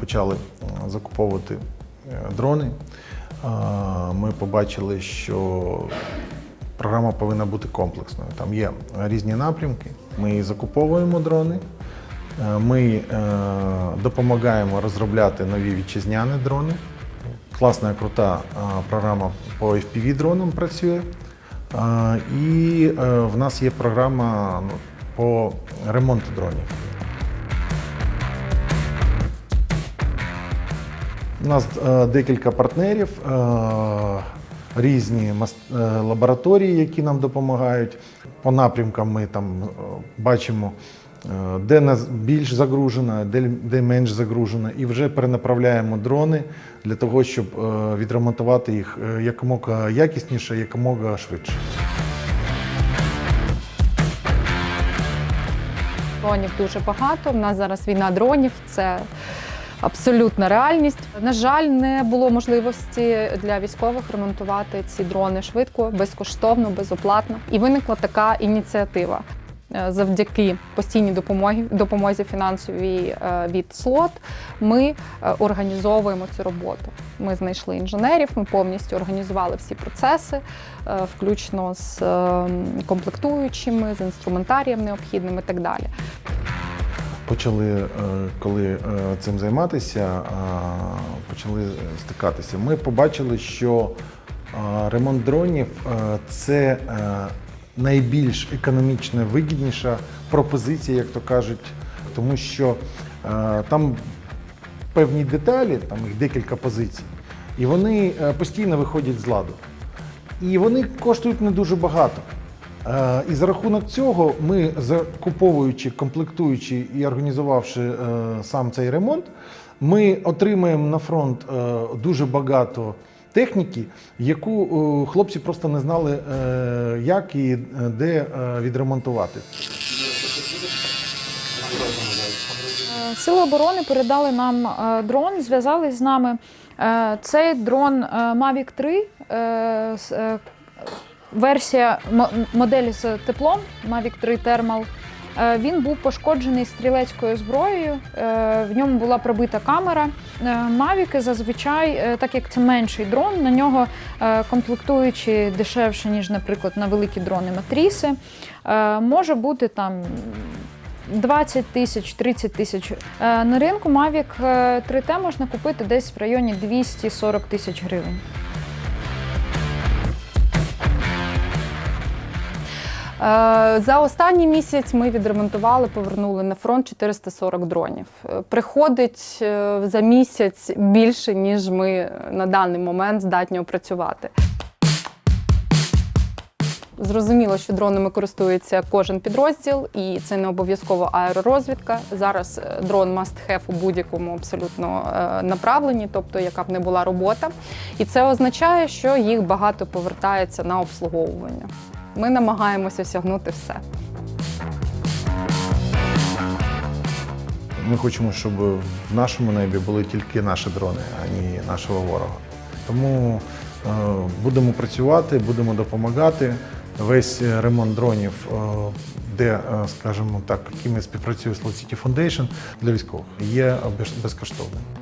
почали е, закуповувати е, дрони, е, ми побачили, що програма повинна бути комплексною. Там є різні напрямки. Ми закуповуємо дрони, ми допомагаємо розробляти нові вітчизняні дрони. Класна, крута програма по FPV дронам працює. І в нас є програма ну, по ремонту дронів. У нас е, декілька партнерів, е, різні е, лабораторії, які нам допомагають. По напрямкам ми там бачимо, де нас більш загружено, де, менш загружено, і вже перенаправляємо дрони для того, щоб відремонтувати їх якомога якісніше, якомога швидше. Дронів дуже багато. У нас зараз війна дронів. Це абсолютна реальність. На жаль, не було можливості для військових ремонтувати ці дрони швидко, безкоштовно, безоплатно. І виникла така ініціатива. Е, Завдяки постійній допомогі, допомозі фінансовій е, від слот ми е, організовуємо цю роботу. Ми знайшли інженерів, ми повністю організували всі процеси, включно з е, комплектуючими, з інструментарієм необхідним і так далі. Почали, е, коли е, цим займатися, почали стикатися. Ми побачили, що е, ремонт дронів це найбільш економічно вигідніша пропозиція, як то кажуть, тому що там певні деталі, там їх декілька позицій, і вони постійно виходять з ладу. І вони коштують не дуже багато. Е, І за рахунок цього ми, закуповуючи, комплектуючи і організувавши е, сам цей ремонт, ми отримаємо на фронт е, дуже багато техніки, яку хлопці просто не знали, як і де відремонтувати. Сили оборони передали нам дрон, зв'язались з нами. Цей дрон Mavic 3, е, с- е, версія мо- моделі з теплом Mavic 3 Thermal. Е, Він був пошкоджений стрілецькою зброєю. е, В ньому була пробита камера. Мавіки зазвичай, е, так як це менший дрон, на нього комплектуючи дешевше, ніж, наприклад, на великі дрони матріси, може бути там 20 тисяч, 30 тисяч. На ринку Mavic е, 3T можна купити десь в районі 240 тисяч гривень. За останній місяць ми відремонтували, повернули на фронт 440 дронів. Е, Приходить е, за місяць більше, ніж ми на даний момент здатні опрацювати. Зрозуміло, що дронами користується кожен підрозділ, і це не обов'язково аеророзвідка. Зараз е, дрон must have у будь-якому абсолютно е, направленні, тобто яка б не була робота. І це означає, що їх багато повертається на обслуговування. Ми намагаємося осягнути все. Ми хочемо, щоб в нашому небі були тільки наші дрони, а не нашого ворога. Тому е, будемо працювати, будемо допомагати. Весь ремонт дронів, е, де, е, скажімо так, якими співпрацює Slow City Foundation для військових, є безкоштовним.